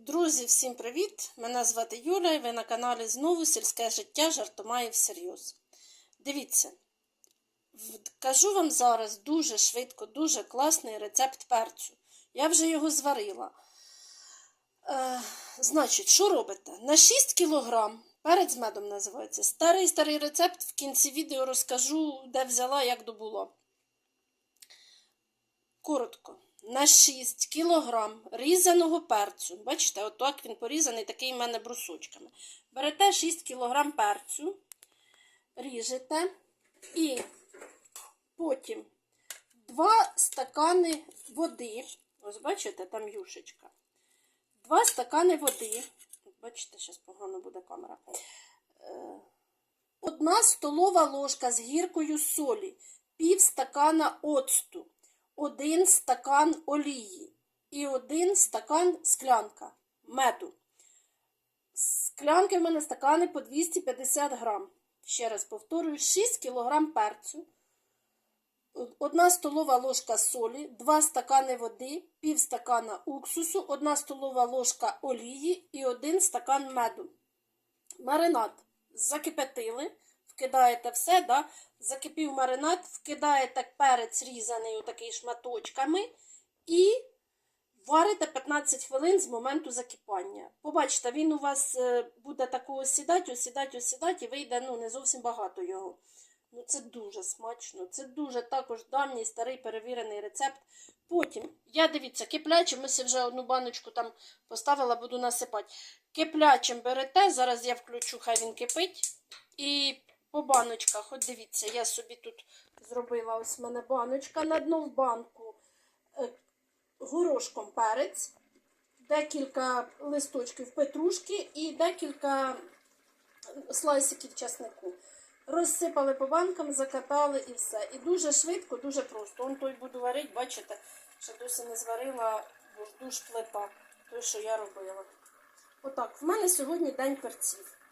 Друзі, всім привіт! Мене звати Юля і ви на каналі знову сільське життя жартомає всерйоз. Дивіться, кажу вам зараз дуже швидко, дуже класний рецепт перцю. Я вже його зварила. Е, значить, що робите? На 6 кг перець з медом називається. Старий старий рецепт. В кінці відео розкажу, де взяла, як добуло. Коротко. На 6 кг різаного перцю. Бачите, отак він порізаний, такий в мене брусочками. Берете 6 кг перцю, ріжете і потім 2 стакани води. Ось бачите, там юшечка. 2 стакани води. Бачите, зараз погано буде камера. Е, Одна столова ложка з гіркою солі, пів стакана оцту, один стакан олії і один стакан склянка меду. Склянки в мене стакани по 250 грам. Ще раз повторюю, 6 кг перцю, одна столова ложка солі, 2 стакани води, пів стакана уксусу, одна столова ложка олії і один стакан меду. Маринад закипятили, вкидаєте все, да? закипів маринад, вкидаєте перець різаний отакий шматочками і варите 15 хвилин з моменту закипання. Побачите, він у вас е, буде такого осідати, осідати, осідати і вийде ну, не зовсім багато його. Ну, це дуже смачно. Це дуже також давній старий перевірений рецепт. Потім, я дивіться, киплячим, ми вже одну баночку там поставила, буду насипати. Киплячим берете, зараз я включу, хай він кипить. І по баночках, от дивіться, я собі тут зробила ось в мене баночка на дно в банку е, горошком перець, декілька листочків петрушки і декілька слайсиків часнику. Розсипали по банкам, закатали і все. І дуже швидко, дуже просто. Он той буду варити, бачите, ще досі не зварила, бо ж душ плита, той, що я робила. Отак, в мене сьогодні день перців.